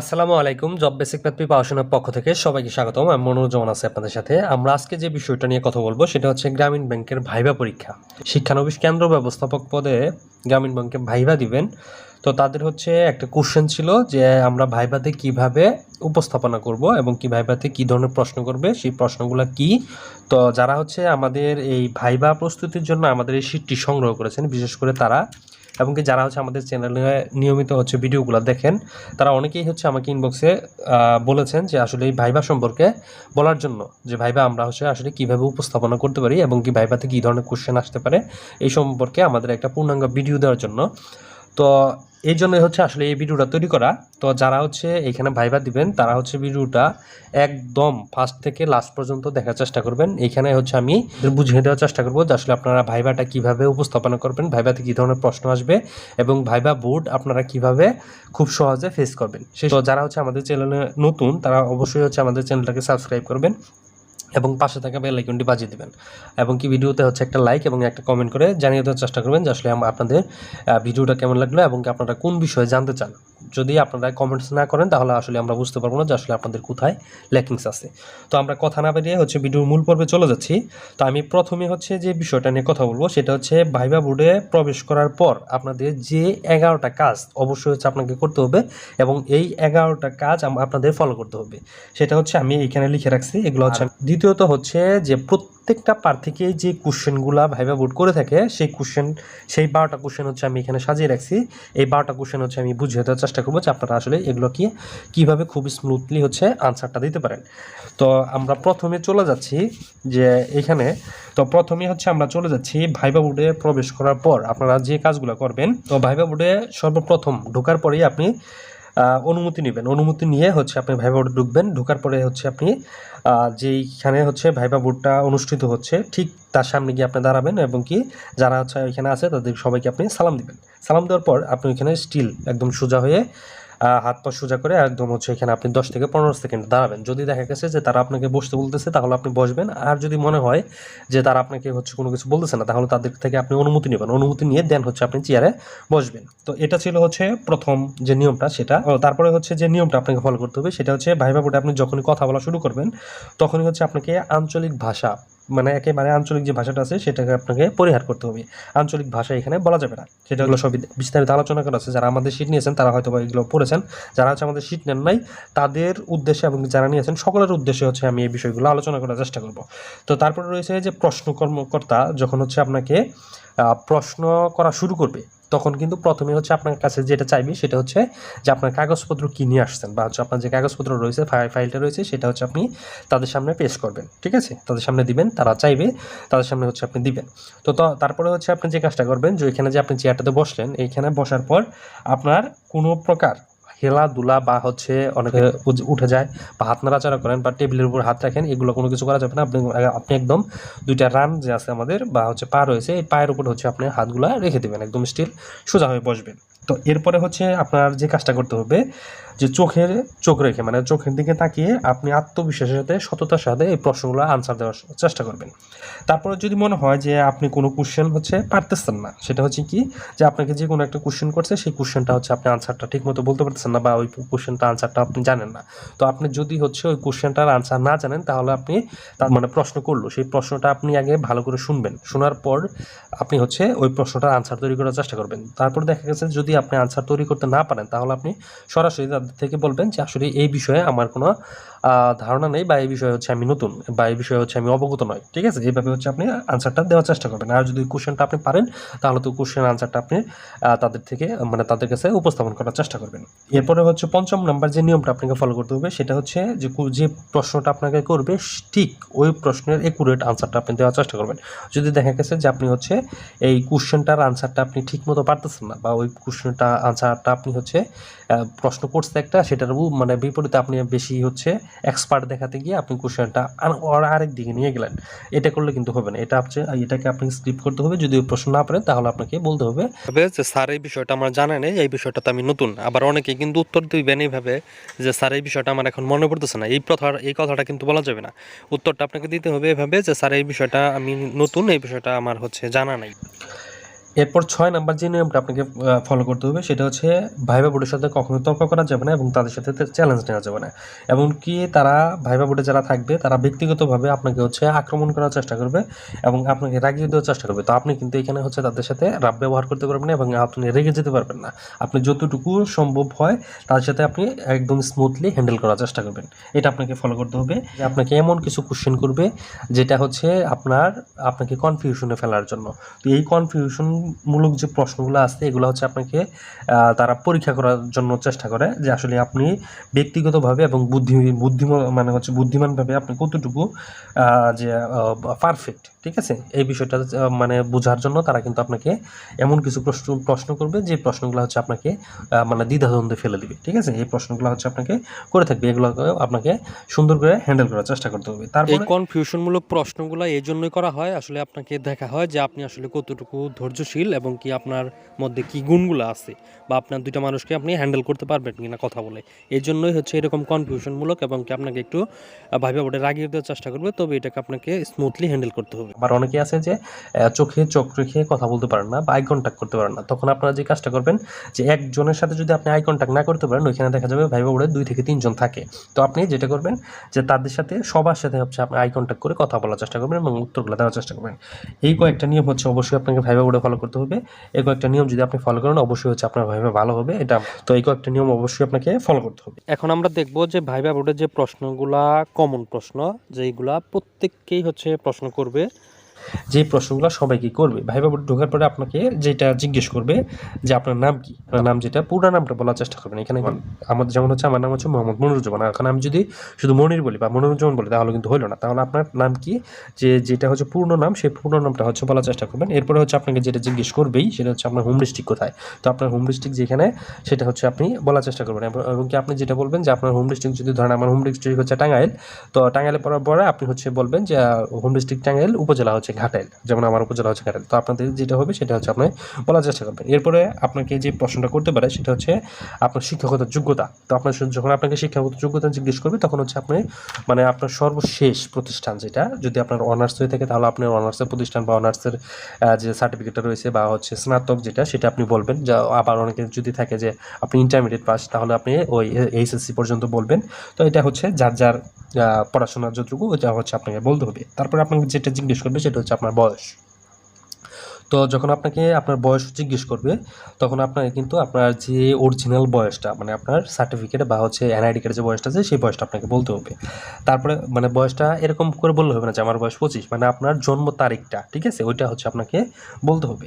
আসসালামু আলাইকুম। Job basic math পড়াশোনার পক্ষ থেকে সবাইকে স্বাগতম। আমি মনোরঞ্জন আছি আপনাদের সাথে। আমরা আজকে যে বিষয়টা নিয়ে কথা বলব, সেটা হচ্ছে গ্রামীণ ব্যাংকের ভাইবা পরীক্ষা। শিক্ষানবিশ কেন্দ্র ব্যবস্থাপক পদে গ্রামীণ ব্যাংকে ভাইবা দিবেন। তো তাদের হচ্ছে একটা কোশ্চেন ছিল যে আমরা ভাইবাতে কীভাবে উপস্থাপনা করব এবং কি ভাইবাতে কি ধরনের প্রশ্ন করবে, সেই প্রশ্নগুলো কি? তো যারা হচ্ছে আমাদের এই ভাইবা প্রস্তুতির জন্য আমাদের এই শীটটি সংগ্রহ করেছেন, বিশেষ করে তারা এবং কি যারা হচ্ছে আমাদের চ্যানেলে নিয়মিত হচ্ছে ভিডিওগুলো দেখেন, তারা অনেকেই হচ্ছে আমাকে ইনবক্সে বলেছেন যে আসলে এই ভাইবা সম্পর্কে বলার জন্য যে ভাইবা আমরা হচ্ছে আসলে কীভাবে উপস্থাপনা করতে পারি এবং কি ভাইবাতে কী ধরনের কোশ্চেন আসতে পারে, এই সম্পর্কে আমাদের একটা পূর্ণাঙ্গ ভিডিও দেওয়ার জন্য। তো এই জন্যই হচ্ছে আসলে এই ভিডিওটা তৈরি করা। তো যারা হচ্ছে এখানে ভাইবা দিবেন, তারা হচ্ছে ভিডিওটা একদম ফার্স্ট থেকে লাস্ট পর্যন্ত দেখার চেষ্টা করবেন। এখানে হচ্ছে আমি বুঝিয়ে দেওয়ার চেষ্টা করব যে আসলে আপনারা ভাইবাটা কীভাবে উপস্থাপনা করবেন ভাইবাতে কী ধরনের প্রশ্ন আসবে এবং ভাইবা বোর্ড আপনারা কীভাবে খুব সহজে ফেস করবেন। সেই যারা হচ্ছে আমাদের চ্যানেলে নতুন, তারা অবশ্যই হচ্ছে আমাদের চ্যানেলটাকে সাবস্ক্রাইব করবেন। এবং পাশে থাকা বেল আইকনটি বাজিয়ে দেবেন। এবং কি ভিডিওতে হচ্ছে একটা লাইক এবং একটা কমেন্ট করে জানিয়ে দেওয়ার চেষ্টা করবেন যে আসলে আপনাদের ভিডিওটা কেমন লাগল এবং আপনারা কোন বিষয়ে জানতে চান। যদি আপনারা কমেন্টস না করেন তাহলে আসলে আমরা বুঝতে পারব না যে আসলে আপনাদের কোথায় ল্যাকিংস আছে। তো আমরা কথা না বেরিয়ে হচ্ছে ভিডিওর মূল পর্বে চলে যাচ্ছি। তো আমি প্রথমে হচ্ছে যে বিষয়টা নিয়ে কথা বলব সেটা হচ্ছে ভাইবা বোর্ডে প্রবেশ করার পর আপনাদের যে এগারোটা কাজ অবশ্যই হচ্ছে আপনাকে করতে হবে এবং এই এগারোটা কাজ আপনাদের ফলো করতে হবে। সেটা হচ্ছে আমি এখানে লিখে রাখছি, এগুলো হচ্ছে দ্বিতীয়ত হচ্ছে যে প্রত্যেকটা প্রার্থীকে যে কোশ্চেনগুলা ভাইবা বোর্ড করে থাকে, সেই কোশ্চেন, সেই বারোটা কোশ্চেন হচ্ছে আমি এখানে সাজিয়ে রাখছি। এই বারোটা কোশ্চেন হচ্ছে আমি বুঝিয়ে দেওয়ার চেষ্টা করব যে আপনারা আসলে এগুলো কি, কীভাবে খুব স্মুথলি হচ্ছে আনসারটা দিতে পারেন। তো আমরা প্রথমে চলে যাচ্ছি যে এখানে, তো প্রথমে হচ্ছে আমরা চলে যাচ্ছি ভাইবা বোর্ডে প্রবেশ করার পর আপনারা যে কাজগুলো করবেন, তো ভাইবা বোর্ডে সর্বপ্রথম ঢোকার পরেই আপনি অনুমতি নেবেন। অনুমতি নিয়ে হচ্ছে আপনি ভাইবা বোর্ডে ঢুকবেন। ঢোকার পরে হচ্ছে আপনি যেইখানে হচ্ছে ভাইবা বোর্ডটা অনুষ্ঠিত হচ্ছে, ঠিক তার সামনে গিয়ে আপনি দাঁড়াবেন এবং কি যারা হচ্ছে ওইখানে আছে তাদের সবাইকে আপনি সালাম দিবেন। সালাম দেওয়ার পর আপনি ওইখানে স্টিল একদম সোজা হয়ে হাত পা সোজা করে একদম হচ্ছে এখানে আপনি দশ থেকে পনেরো সেকেন্ড দাঁড়াবেন। যদি দেখা গেছে যে তারা আপনাকে বসতে বলতেছে, তাহলে আপনি বসবেন। আর যদি মনে হয় যে তারা আপনাকে হচ্ছে কোনো কিছু বলতেছে না, তাহলে তাদের থেকে আপনি অনুমতি নেবেন। অনুমতি নিয়ে দেন হচ্ছে আপনি চেয়ারে বসবেন। তো এটা ছিল হচ্ছে প্রথম যে নিয়মটা, সেটা তারপরে হচ্ছে যে নিয়মটা আপনাকে ফলো করতে হবে, সেটা হচ্ছে ভাইবা বোর্ডে আপনি যখনই কথা বলা শুরু করবেন, তখনই হচ্ছে আপনাকে আঞ্চলিক ভাষা মানে একেবারে আঞ্চলিক যে ভাষাটা আছে, সেটাকে আপনাকে পরিহার করতে হবে। আঞ্চলিক ভাষা এখানে বলা যাবে না। সেটা হলো সবই বিস্তারিত আলোচনা করা আছে। যারা আমাদের সিট নিয়েছেন, তারা হয়তো এগুলো পড়েছেন। যারা হচ্ছে আমাদের সিট নেন নাই, তাদের উদ্দেশ্যে এবং যারা নিয়েছেন, সকলের উদ্দেশ্যে হচ্ছে আমি এই বিষয়গুলো আলোচনা করার চেষ্টা করব। তো তারপরে রয়েছে যে প্রশ্ন কর্মকর্তা, যখন হচ্ছে আপনাকে প্রশ্ন করা শুরু করবে তখন কিন্তু প্রথমে হচ্ছে আপনার কাছে যেটা চাইবে সেটা হচ্ছে যে আপনার কাগজপত্র কি নিয়ে আসছেন বা হচ্ছে আপনার যে কাগজপত্র রয়েছে ফাই- ফাইলটা রয়েছে, সেটা হচ্ছে আপনি তাদের সামনে পেশ করবেন, ঠিক আছে? তাদের সামনে দিবেন, তারা চাইবে, তাদের সামনে হচ্ছে আপনি দিবেন। তো তারপরে হচ্ছে আপনি যে কাজটা করবেন যে এখানে যে আপনি চেয়ারটাতে বসলেন, এইখানে বসার পর আপনার কোনো প্রকার খেলাধুলা বা হচ্ছে অনেকে উঠে যায় বা হাত নাড়াচাড়া করেন বা টেবিলের উপর হাত রাখেন এগুলো কোনো কিছু করা যাবে না। আপনি আপনি একদম দুইটা রান যে আছে আমাদের বা হচ্ছে পা রয়েছে এই পায়ের উপর হচ্ছে আপনি হাতগুলো রেখে দেবেন একদম স্টিল সোজা হয়ে বসবেন। তো এরপরে হচ্ছে আপনার যে কাজটা করতে হবে, যে চোখের, চোখ রেখে মানে চোখের দিকে তাকিয়ে আপনি আত্মবিশ্বাসের সাথে, সততার সাথে এই প্রশ্নগুলো আনসার দেওয়ার চেষ্টা করবেন। তারপরে যদি মনে হয় যে আপনি কোনো কোশ্চেন হচ্ছে পারতেছেন না, সেটা হচ্ছে কি? যে আপনাকে যে কোনো একটা কোশ্চেন করছে, সেই কোশ্চেনটা হচ্ছে আপনি আনসারটা ঠিক মতো বলতে পারতেছেন না বা ওই কোশ্চেনটা আনসারটা আপনি জানেন না। তো আপনি যদি হচ্ছে ওই কোশ্চেনটার আনসার না জানেন, তাহলে আপনি তার মানে প্রশ্ন করল, সেই প্রশ্নটা আপনি আগে ভালো করে শুনবেন। শোনার পর আপনি হচ্ছে ওই প্রশ্নটার আনসার তৈরি করার চেষ্টা করবেন। তারপর দেখা গেছে যদি আপনি আনসার তৈরি করতে না পারেন, তাহলে আপনি সরাসরি তাদের থেকে বলবেন যে আসলে এই বিষয়ে আমার কোনো ধারণা নেই বা এই বিষয়ে হচ্ছে আমি নতুন বা এই বিষয়ে হচ্ছে আমি অবগত নয় ঠিক আছে? এইভাবে হচ্ছে আপনি আনসারটা দেওয়ার চেষ্টা করবেন। আর যদি কোশ্চেনটা আপনি পারেন, তাহলে তো কোশ্চেন আনসারটা আপনি তাদের থেকে মানে তাদের কাছে উপস্থাপন করার চেষ্টা করবেন। এরপরে হচ্ছে পঞ্চম নাম্বার যে নিয়মটা আপনাকে ফলো করতে হবে, সেটা হচ্ছে যে যে প্রশ্নটা আপনাকে করবে, ঠিক ওই প্রশ্নের একুরেট আনসারটা আপনি দেওয়ার চেষ্টা করবেন। যদি দেখা গেছে যে আপনি হচ্ছে এই কোশ্চেনটার আনসারটা আপনি ঠিক মতো পারতেছেন না, বা ওই কোশ্চেনটা আনসারটা আপনি হচ্ছে প্রশ্ন করছে একটা, সেটার মানে বিপরীতে আপনি বেশি হচ্ছে এক্সপার্ট দেখাতে গিয়ে আপনি কোশ্চেনটা আরেক দিকে নিয়ে গেলেন। এটা করলে কিন্তু হবে না। এটা হচ্ছে এটাকে আপনি স্লিপ করতে হবে। যদি প্রশ্ন না পারেন, তাহলে আপনাকে বলতে হবে যে স্যার এই বিষয়টা আমার জানা নেই, এই বিষয়টাতে আমি নতুন। আবার অনেকে কিন্তু উত্তর দিবেন এইভাবে যে স্যার এই বিষয়টা আমার এখন মনে পড়তেছে না। এই কথা এই কথাটা কিন্তু বলা যাবে না। উত্তরটা আপনাকে দিতে হবে এভাবে যে স্যার এই বিষয়টা আমি নতুন, এই বিষয়টা আমার হচ্ছে জানা নাই। এরপর ছয় নাম্বার যে নিয়মটা আপনাকে ফলো করতে হবে, সেটা হচ্ছে ভাইবা বোর্ডের সাথে কখনো তর্ক করা যাবে না এবং তাদের সাথে চ্যালেঞ্জ নেওয়া যাবে না। এমনকি তারা ভাইবা বোর্ডে যারা থাকবে, তারা ব্যক্তিগতভাবে আপনাকে হচ্ছে আক্রমণ করার চেষ্টা করবে এবং আপনাকে রাগিয়ে দেওয়ার চেষ্টা করবে। তো আপনি কিন্তু এখানে হচ্ছে তাদের সাথে রাব ব্যবহার করতে পারবেন না এবং আপনি রেগে যেতে পারবেন না। আপনি যতটুকু সম্ভব হয়, তার সাথে আপনি একদম স্মুথলি হ্যান্ডেল করার চেষ্টা করবেন। এটা আপনাকে ফলো করতে হবে যে আপনাকে এমন কিছু কোশ্চেন করবে, যেটা হচ্ছে আপনার, আপনাকে কনফিউশনে ফেলার জন্য। তো এই কনফিউশনমূলক যে প্রশ্নগুলো আছে, এগুলো হচ্ছে আপনাকে তারা পরীক্ষা করার জন্য চেষ্টা করে যে আসলে আপনি ব্যক্তিগতভাবে এবং বুদ্ধি, বুদ্ধিম মানে হচ্ছে বুদ্ধিমানভাবে আপনি কতটুকু যে পারফেক্ট ঠিক আছে? এই বিষয়টা মানে বোঝার জন্য তারা কিন্তু আপনাকে এমন কিছু প্রশ্ন প্রশ্ন করবে যে প্রশ্নগুলো হচ্ছে আপনাকে মানে দ্বিধাদ্বন্দ্বে ফেলে দিবে, ঠিক আছে? এই প্রশ্নগুলো হচ্ছে আপনাকে করে থাকবে এগুলো আপনাকে সুন্দর করে হ্যান্ডেল করার চেষ্টা করতে হবে। তারপরে কনফিউশনমূলক প্রশ্নগুলো এই জন্যই করা হয়, আসলে আপনাকে দেখা হয় যে আপনি আসলে কতটুকু ধৈর্যশীল এবং কি আপনার মধ্যে কি গুণগুলো আছে বা আপনার দুইটা মানুষকে আপনি হ্যান্ডেল করতে পারবেন কিনা কথা বলে। এই জন্যই হচ্ছে এরকম কনফিউশনমূলক এবং কি আপনাকে একটু ভাইবা বোর্ডে রাগিয়ে দেওয়ার চেষ্টা করবে, তবে এটাকে আপনাকে স্মুথলি হ্যান্ডেল করতে হবে। আবার অনেকে আছে যে চোখে চোখ রেখে কথা বলতে পারেন না বা আই কন্ট্যাক্ট করতে পারেন না। তখন আপনারা যে কাজটা করবেন, যে একজনের সাথে যদি আপনি আই কন্ট্যাক্ট না করতে পারেন, ওইখানে দেখা যাবে ভাই বোর্ডে দুই থেকে তিনজন থাকে। তো আপনি যেটা করবেন, যে তাদের সাথে, সবার সাথে হচ্ছে আপনি আই কন্ট্যাক্ট করে কথা বলার চেষ্টা করবেন এবং উত্তরগুলো দেওয়ার চেষ্টা করবেন। এই কয়েকটা নিয়ম হচ্ছে অবশ্যই আপনাকে ভাইবা বোর্ডে ফলো করতে হবে। এই কয়েকটা নিয়ম যদি আপনি ফলো করেন, অবশ্যই হচ্ছে আপনার ভাইবা ভালো হবে। এটা, তো এই কয়েকটা নিয়ম অবশ্যই আপনাকে ফলো করতে হবে। এখন আমরা দেখব যে ভাইভা বোর্ডের যে প্রশ্নগুলা কমন প্রশ্ন, যেইগুলা প্রত্যেককেই হচ্ছে প্রশ্ন করবে। যে প্রশ্নগুলো সবাইকে করবে। ভাইবা বোর্ডে ঢোকার পরে আপনাকে যেটা জিজ্ঞেস করবে যে আপনার নাম কি? আপনার নাম যেটা পুরো নামটা বলার চেষ্টা করবেন। এখানে আমাদের যেমন হচ্ছে আমার নাম হচ্ছে মোহাম্মদ মনিরুজ্জামান। আর এখন আমি যদি শুধু মনির বলি বা মনিরুজ্জামান বলি তাহলে কিন্তু হলো না। তাহলে আপনার নাম কি? যে যেটা হচ্ছে পূর্ণ নাম সেই পূর্ণ নামটা হচ্ছে বলার চেষ্টা করবেন। এরপরে হচ্ছে আপনাকে যেটা জিজ্ঞেস করবেই সেটা হচ্ছে আপনার হোম ডিস্ট্রিক্ট কোথায়? তো আপনার হোম ডিস্ট্রিক্ট যেখানে সেটা হচ্ছে আপনি বলার চেষ্টা করবেন। এবং- এবং কি আপনি যেটা বলবেন যে আপনার হোম ডিস্ট্রিক্ট যদি ধরেন আমার হোম ডিস্ট্রিক্ট হচ্ছে টাঙ্গাইল তো টাঙ্গাইলে পড়ার পরে আপনি হচ্ছে বলবেন যে হোম ডিস্ট্রিক্ট টাঙ্গাইল উপজেলা হচ্ছে ঘাটাইল যেমন আমার উপজেলা হচ্ছে ঘাটাইল তো আপনাদের যেটা হবে সেটা হচ্ছে আপনি বলার চেষ্টা করবেন। এরপরে আপনাকে যে প্রশ্নটা করতে পারে সেটা হচ্ছে আপনার শিক্ষকতার যোগ্যতা। তো আপনার যখন আপনাকে শিক্ষাগত যোগ্যতা জিজ্ঞেস করবে, তখন হচ্ছে আপনি মানে আপনার সর্বশেষ প্রতিষ্ঠান যেটা, যদি আপনার অনার্স হয়ে থাকে, তাহলে আপনার অনার্সের প্রতিষ্ঠান বা অনার্সের যে সার্টিফিকেটটা রয়েছে বা হচ্ছে স্নাতক যেটা, সেটা আপনি বলবেন। যা আবার অনেকে যদি থাকে যে আপনি ইন্টারমিডিয়েট পাস তাহলে আপনি ওই এইচএসসি পর্যন্ত বলবেন। তো এটা হচ্ছে যার যার পড়াশোনার যতটুকু ওটা হচ্ছে আপনাকে বলতে হবে। তারপরে আপনাকে যেটা জিজ্ঞেস করবে সেটা হচ্ছে আপনার বয়স। তো যখন আপনাকে আপনার বয়স জিজ্ঞেস করবে তখন আপনাকে কিন্তু আপনার যে অরিজিনাল বয়সটা মানে আপনার সার্টিফিকেট বা হচ্ছে এনআইডি কার্ডের যে বয়সটা আছে সেই বয়সটা আপনাকে বলতে হবে। তারপরে মানে বয়সটা এরকম করে বললে হবে না যে আমার বয়স পঁচিশ মানে আপনার জন্ম তারিখটা ঠিক আছে? ওইটা হচ্ছে আপনাকে বলতে হবে।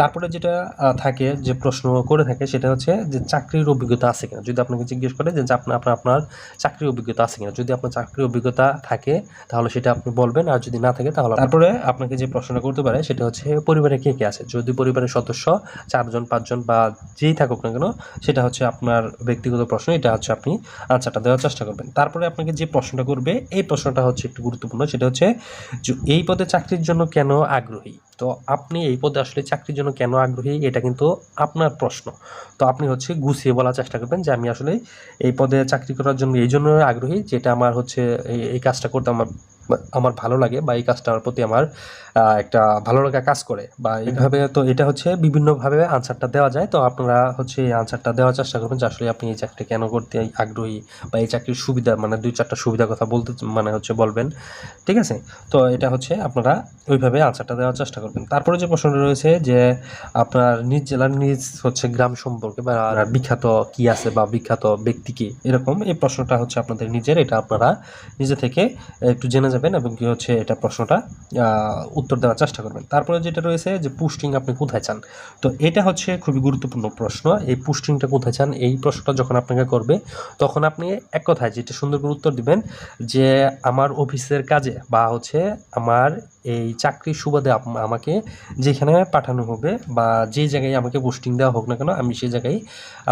তারপরে যেটা থাকে যে প্রশ্ন করে থাকে সেটা হচ্ছে যে চাকরির অভিজ্ঞতা আছে কিনা? যদি আপনাকে জিজ্ঞেস করে যে আপনার আপনার আপনার চাকরির অভিজ্ঞতা আছে কিনা? যদি আপনার চাকরির অভিজ্ঞতা থাকে তাহলে সেটা আপনি বলবেন আর যদি না থাকে তাহলে তারপরে আপনাকে যে প্রশ্নটা করতে পারে সেটা হচ্ছে পরিবারে কে কে আছে? যদি পরিবারের সদস্য চারজন, পাঁচজন বা যেই থাকুক না কেন, সেটা হচ্ছে আপনার ব্যক্তিগত প্রশ্ন, এটা হচ্ছে আপনি আনসারটা দেওয়ার চেষ্টা করবেন। তারপরে আপনাকে যে প্রশ্নটা করবে, এই প্রশ্নটা হচ্ছে একটু গুরুত্বপূর্ণ, সেটা হচ্ছে এই পদে চাকরির জন্য কেন আগ্রহী? তো আপনি এই পদে আসলে চাকরির জন্য কেন আগ্রহী, এটা কিন্তু আপনার প্রশ্ন। তো আপনি হচ্ছে গুছিয়ে বলার চেষ্টা করবেন যে আমি আসলে এই পদে চাকরি করার জন্য এই জন্য আগ্রহী, যেটা আমার হচ্ছে এই- কাজটা করতে আমার আমার ভালো লাগে বা এই কাজটার প্রতি আমার একটা ভালো লাগা কাজ করে। বা এইভাবে তো এটা হচ্ছে বিভিন্নভাবে আনসারটা দেওয়া যায়। তো আপনারা হচ্ছে এই আনসারটা দেওয়ার চেষ্টা করবেন যে আসলে আপনি এই চাকরি কেন করতে আগ্রহী বা এই চাকরির সুবিধা মানে দুই চারটা সুবিধার কথা বলতে মানে হচ্ছে বলবেন। ঠিক আছে? তো এটা হচ্ছে আপনারা ওইভাবে আনসারটা দেওয়ার চেষ্টা করবেন। তারপরে যে প্রশ্নটা রয়েছে যে আপনার নিজ জেলার নিজ হচ্ছে গ্রাম সম্পর্কে বা বিখ্যাত কি আছে বা বিখ্যাত ব্যক্তি কি, এরকম এই প্রশ্নটা হচ্ছে আপনাদের নিজের, এটা আপনারা নিজে থেকে একটু জেনে যাবেন। এবং কি হচ্ছে এটা প্রশ্নটা উত্তর দেওয়ার চেষ্টা করবেন। তারপরে যেটা রয়েছে যে পুস্টিং আপনি কোথায় চান? তো এটা হচ্ছে খুবই গুরুত্বপূর্ণ প্রশ্ন। এই পুস্টিংটা কোথায় চান? এই প্রশ্নটা যখন আপনাকে করবে, তখন আপনি এক কথায় যেটা সুন্দর করে উত্তর দিবেন যে আমার অফিসের কাজে বা হচ্ছে আমার এই চাকরির সুবাদে আমাকে যেখানে পাঠানো হবে বা যে জায়গায় আমাকে পোস্টিং দেওয়া হোক না কেন, আমি সেই জায়গায়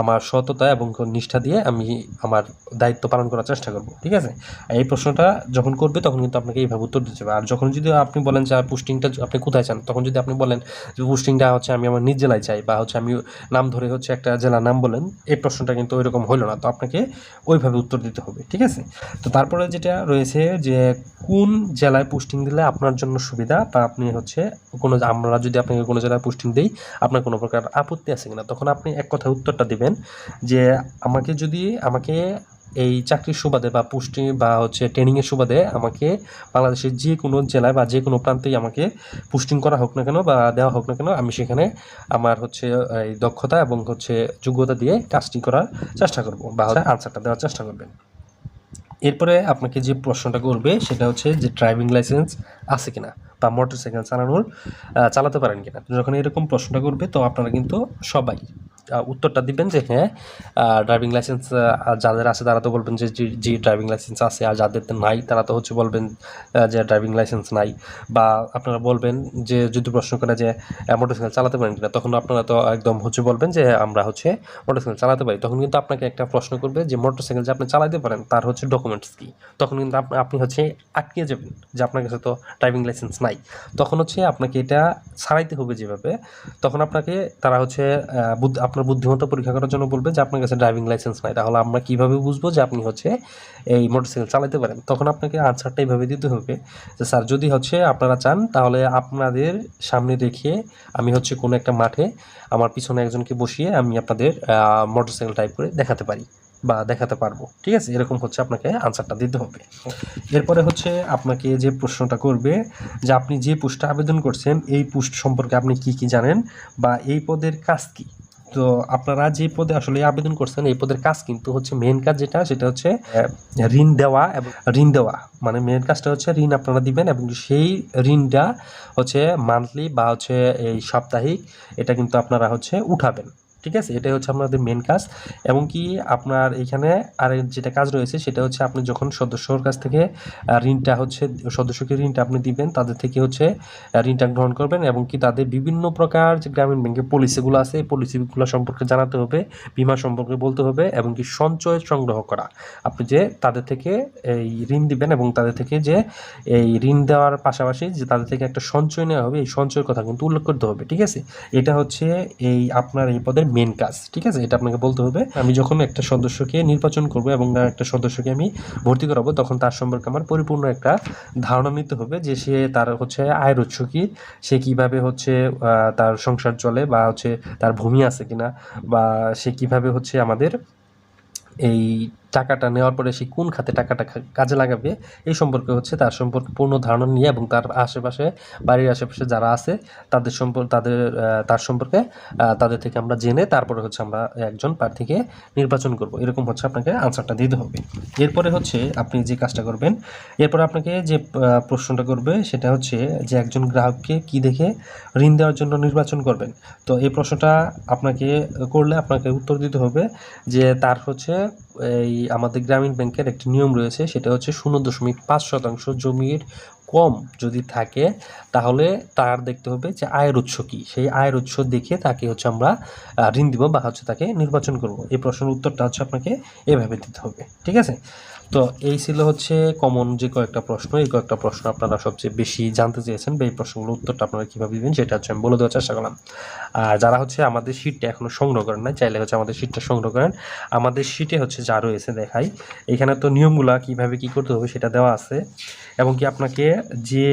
আমার সততা এবং নিষ্ঠা দিয়ে আমি আমার দায়িত্ব পালন করার চেষ্টা করব। ঠিক আছে? এই প্রশ্নটা যখন করবে, তখন কিন্তু আপনাকে এইভাবে উত্তর দিতে হবে। আর যখন যদি আপনি বলেন যে পোস্টিংটা আপনি কোথায় চান? তখন যদি আপনি বলেন যে, পোস্টিংটা হচ্ছে আমি আমার নিজ জেলায় চাই বা হচ্ছে আমি নাম ধরে হচ্ছে একটা জেলার নাম বলেন, এই প্রশ্নটা কিন্তু ওইরকম হলো না। তো আপনাকে ওইভাবে উত্তর দিতে হবে, ঠিক আছে? তো তারপরে যেটা রয়েছে যে, কোন জেলায় পোস্টিং দিলে আপনার জন্য সুবিধা বা আপনি হচ্ছে কোনো, আমরা যদি আপনাকে কোনো জেলায় পোস্টিং দিই, আপনার কোনো প্রকার আপত্তি আছে কিনা? তখন আপনি এক কথায় উত্তরটা দিবেন যে, আমাকে যদি, আমাকে এই চাকরির সুবাদে বা পুষ্টি বা হচ্ছে ট্রেনিংয়ের সুবাদে আমাকে বাংলাদেশের যে কোনো জেলায় বা যে কোনো প্রান্তেই আমাকে পুস্টিং করা হোক না কেন বা দেওয়া হোক না কেন, আমি সেখানে আমার হচ্ছে এই দক্ষতা এবং হচ্ছে যোগ্যতা দিয়ে কাজটি করার চেষ্টা করব বা আনসারটা দেওয়ার চেষ্টা করবেন। এরপরে আপনাকে যে প্রশ্নটা করবে সেটা হচ্ছে যে ড্রাইভিং লাইসেন্স আছে কিনা বা মোটরসাইকেল চালানোর চালাতে পারেন কিনা। যখন এরকম প্রশ্নটা করবে তো আপনারা কিন্তু সবাই উত্তরটা দিবেন যে হ্যাঁ ড্রাইভিং লাইসেন্স যাদের আছে তারা তো বলবেন যে জি- ড্রাইভিং লাইসেন্স আছে, আর যাদের নাই তারা তো হচ্ছে বলবেন যে ড্রাইভিং লাইসেন্স নাই। বা আপনারা বলবেন যে যদি প্রশ্ন করে যে মোটরসাইকেল চালাতে পারেন কিনা, তখন আপনারা তো একদম হচ্ছে বলবেন যে, আমরা হচ্ছে মোটরসাইকেল চালাতে পারি। তখন কিন্তু আপনাকে একটা প্রশ্ন করবে যে মোটরসাইকেল যে আপনি চালাতে পারেন, তার হচ্ছে ডকুমেন্টস কি? তখন কিন্তু আপনি হচ্ছে আটকে যাবেন যে, আপনার কাছে তো ড্রাইভিং লাইসেন্স নাই। তখন হচ্ছে আপনাকে এটা ছাড়াইতে হবে যেভাবে। তখন আপনাকে তারা হচ্ছে বুদ্ধ- আপনার বুদ্ধিমত্তা পরীক্ষা করার জন্য বলবে যে আপনার কাছে ড্রাইভিং লাইসেন্স নাই। তাহলে আমরা কীভাবে বুঝব যে আপনি হচ্ছে এই মোটরসাইকেল চালাতে পারেন? তখন আপনাকে আনসারটা এইভাবে দিতে হবে যে, স্যার, যদি হচ্ছে আপনারা চান, তাহলে আপনাদের সামনে রেখে আমি হচ্ছে কোনো একটা মাঠে আমার পিছনে একজনকে বসিয়ে আমি আপনাদের মোটরসাইকেল টাইপ করে দেখাতে পারি বা দেখাতে পারব। ঠিক আছে? এরকম হচ্ছে আপনাকে আনসারটা দিতে হবে। এরপরে হচ্ছে আপনাকে যে প্রশ্নটা করবে যে, আপনি যে পোস্টে আবেদন করছেন, এই পোস্ট সম্পর্কে আপনি কি কি জানেন বা এই পদের কাজ কি? তো আপনারা যে পদে আসলে আবেদন করছেন, এই পদের কাজ কিন্তু হচ্ছে মেন কাজ যেটা, সেটা হচ্ছে ঋণ দেওয়া এবং ঋণ দেওয়া। মানে মেন কাজটা হচ্ছে ঋণ আপনারা দিবেন এবং সেই ঋণটা হচ্ছে মান্থলি বা হচ্ছে এই সাপ্তাহিক এটা কিন্তু আপনারা হচ্ছে উঠাবেন। ঠিক আছে? এটাই হচ্ছে আপনাদের মেন কাজ। এবং কি আপনার এখানে আর যেটা কাজ রয়েছে, সেটা হচ্ছে আপনি যখন সদস্যর কাছ থেকে ঋণটা হচ্ছে, সদস্যকে ঋণটা আপনি দিবেন, তাদের থেকে হচ্ছে ঋণটা গ্রহণ করবেন এবং কি তাদের বিভিন্ন প্রকার যে গ্রামীণ ব্যাংকের পলিসিগুলো আছে, এই পলিসিগুলো সম্পর্কে জানাতে হবে, বিমা সম্পর্কে বলতে হবে এবং কি সঞ্চয় সংগ্রহ করা। আপনি যে তাদের থেকে এই ঋণ দিবেন এবং তাদের থেকে যে এই ঋণ দেওয়ার পাশাপাশি যে তাদের থেকে একটা সঞ্চয় নেওয়া হবে, এই সঞ্চয়ের কথা কিন্তু উল্লেখ করতে হবে, ঠিক আছে? এটা হচ্ছে এই আপনার এই পদের মেন কাজ, ঠিক আছে? এটা আপনাকে বলতে হবে। আমি যখন একটা সদস্যকে নির্বাচন করব এবং একটা সদস্যকে আমি ভর্তি করাবো, তখন তার সম্পর্কে আমার পরিপূর্ণ একটা ধারণা নিতে হবে যে সে তার হচ্ছে আয়ের উৎস কী, সে কীভাবে হচ্ছে তার সংসার চলে বা হচ্ছে তার ভূমি আছে কিনা, বা সে কীভাবে হচ্ছে আমাদের এই টাকাটা নেওয়ার পরে সে কোন খাতে টাকাটা কাজে লাগাবে, এই সম্পর্কে হচ্ছে তার সম্পর্কে পূর্ণ ধারণা নিয়ে এবং তার আশেপাশে, বাড়ির আশেপাশে যারা আছে, তাদের সম্পর্ক তাদের তার সম্পর্কে তাদের থেকে আমরা জেনে তারপরে হচ্ছে আমরা একজন প্রার্থীকে নির্বাচন করব। এরকম হচ্ছে আপনাকে আনসারটা দিতে হবে। এরপরে হচ্ছে আপনি যে কাজটা করবেন, এরপরে আপনাকে যে প্রশ্নটা করবে সেটা হচ্ছে যে একজন গ্রাহককে কি দেখে ঋণ দেওয়ার জন্য নির্বাচন করবেন? তো এই প্রশ্নটা আপনাকে করলে আপনাকে উত্তর দিতে হবে যে তার হচ্ছে এই আমাদের গ্রামীণ ব্যাংকের একটি নিয়ম রয়েছে, সেটা হচ্ছে শূন্য দশমিক পাঁচ শতাংশ জমির কম যদি থাকে, তাহলে তার দেখতে হবে যে আয়ের উৎস কী। সেই আয়ের উৎস দেখে তাকে হচ্ছে আমরা ঋণ দিব বা হচ্ছে তাকে নির্বাচন করব। এই প্রশ্নের উত্তরটা হচ্ছে আপনাকে এভাবে দিতে হবে। ঠিক আছে? তো এই ছিল হচ্ছে কমন যে কয়েকটা প্রশ্ন, এই কয়েকটা প্রশ্ন আপনারা সবচেয়ে বেশি জানতে চেয়েছেন, বা এই প্রশ্নগুলোর উত্তরটা আপনারা কীভাবে দিবেন সেটা হচ্ছে আমি বলে দেওয়ার চেষ্টা করলাম। আর যারা হচ্ছে আমাদের শীটটা এখনও সংগ্রহ করেন না চাইলে হচ্ছে আমাদের শীটটা সংগ্রহ করেন। আমাদের শীটে হচ্ছে যা রয়েছে দেখাই। এখানে তো নিয়মগুলা কীভাবে কি করতে হবে সেটা দেওয়া আছে। এবং কি আপনাকে যে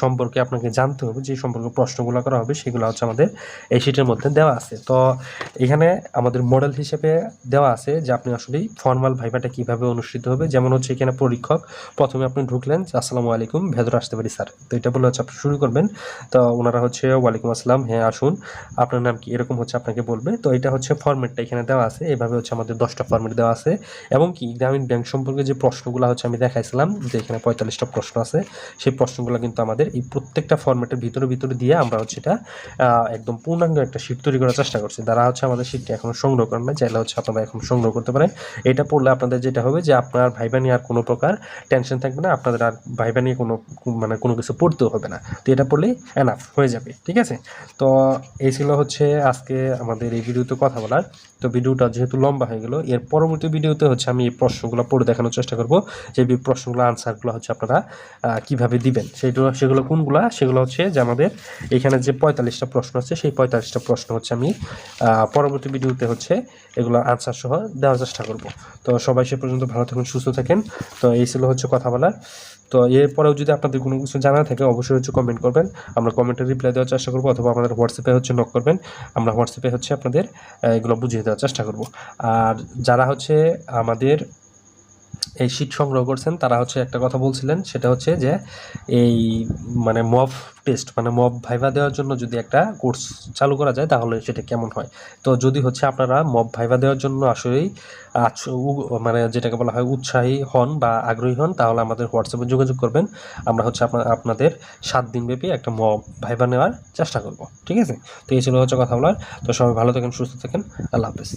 সম্পর্কে আপনাকে জানতে হবে, যে সম্পর্কে প্রশ্নগুলো করা হবে, সেগুলো হচ্ছে আমাদের এই শীটের মধ্যে দেওয়া আছে। তো এখানে আমাদের মডেল হিসেবে দেওয়া আছে যে আপনি আসলেই ফর্মাল ভাইভাটা কীভাবে অনুষ্ঠিত হবে যেমন হচ্ছে এখানে পরীক্ষক, প্রথমে আপনি ঢুকলেন আসসালামু আলাইকুম, ভেতরে আসতে পারি, স্যার। তো এটা বলে হচ্ছে আপনি শুরু করবেন। তো ওনারা হচ্ছে, ওয়ালাইকুম আসসালাম হ্যাঁ আসুন। আপনার নাম কি? এরকম হচ্ছে আপনাকে বলবে। তো এটা হচ্ছে ফর্মেটটা এখানে দেওয়া আছে। এভাবে হচ্ছে আমাদের দশটা ফর্মেট দেওয়া আছে। এবং কি, গ্রামীণ ব্যাংক সম্পর্কে যে প্রশ্নগুলো হচ্ছে আমি দেখাইছিলাম, যে এখানে পঁয়তাল্লিশটা প্রশ্ন আছে, সেই প্রশ্নগুলো কিন্তু আমাদের এই প্রত্যেকটা ফর্মেটের ভিতরে ভিতরে দিয়ে আমরা হচ্ছে এটা একদম পূর্ণাঙ্গ একটা শীট তৈরি করার চেষ্টা করছি। যারা হচ্ছে আমাদের শীটটা এখন সংগ্রহ করেন না চাইলে হচ্ছে আপনারা এখন সংগ্রহ করতে পারেন। এটা পড়লে আপনাদের যেটা হবে যে আপনার ভাইবা নিয়ে আর কোনো প্রকার টেনশন থাকবে না। আপনাদের আর ভাইবা নিয়ে কোনো মানে কোনো কিছু পড়তেও হবে না। তো এটা পড়লেই এনাফ হয়ে যাবে, ঠিক আছে? তো এই ছিল হচ্ছে আজকে আমাদের এই ভিডিওতে কথা বলার। তো ভিডিওটা যেহেতু লম্বা হয়ে গেল, এর পরবর্তী ভিডিওতে হচ্ছে আমি এই প্রশ্নগুলো পড়ে দেখানোর চেষ্টা করব। যে প্রশ্নগুলো, আনসারগুলো হচ্ছে আপনারা কীভাবে দিবেন? সেগুলো সেগুলো কোনগুলা? সেগুলো হচ্ছে যে আমাদের এখানে যে পঁয়তাল্লিশটা প্রশ্ন আছে, সেই পঁয়তাল্লিশটা প্রশ্ন হচ্ছে আমি পরবর্তী ভিডিওতে হচ্ছে এগুলো আনসার সহ দেওয়ার চেষ্টা করব। তো সবাই সে পর্যন্ত ভালো থাকুন, সুস্থ থাকেন। তো এই ছিল হচ্ছে কথা বলার। তো এরপরেও যদি আপনাদের কোনো কিছু জানা থাকে, অবশ্যই হচ্ছে কমেন্ট করবেন। আমরা কমেন্টে রিপ্লাই দেওয়ার চেষ্টা করব অথবা আমাদের হোয়াটসঅ্যাপে হচ্ছে নক করবেন। আমরা হোয়াটসঅ্যাপে হচ্ছে আপনাদের এগুলো বুঝিয়ে দেওয়ার চেষ্টা করব। আর যারা হচ্ছে আমাদের এই শীট সংগ্রহ করছেন, তারা হচ্ছে একটা কথা বলছিলেন, সেটা হচ্ছে যে এই মানে মব টেস্ট মানে মব ভাইভা দেওয়ার জন্য যদি একটা কোর্স চালু করা যায়, তাহলে সেটা কেমন হয়? তো যদি হচ্ছে আপনারা মব ভাইভা দেওয়ার জন্য আসলেই মানে যেটাকে বলা হয় উৎসাহী হন বা আগ্রহী হন, তাহলে আমাদের হোয়াটসঅ্যাপে যোগাযোগ করবেন। আমরা হচ্ছে আপনা- আপনাদের সাত দিনব্যাপী একটা মব ভাইভা নেওয়ার চেষ্টা করব, ঠিক আছে? তো এই ছিল হচ্ছে কথা বলার। তো সবাই ভালো থাকেন, সুস্থ থাকেন, আল্লাহ হাফেজ।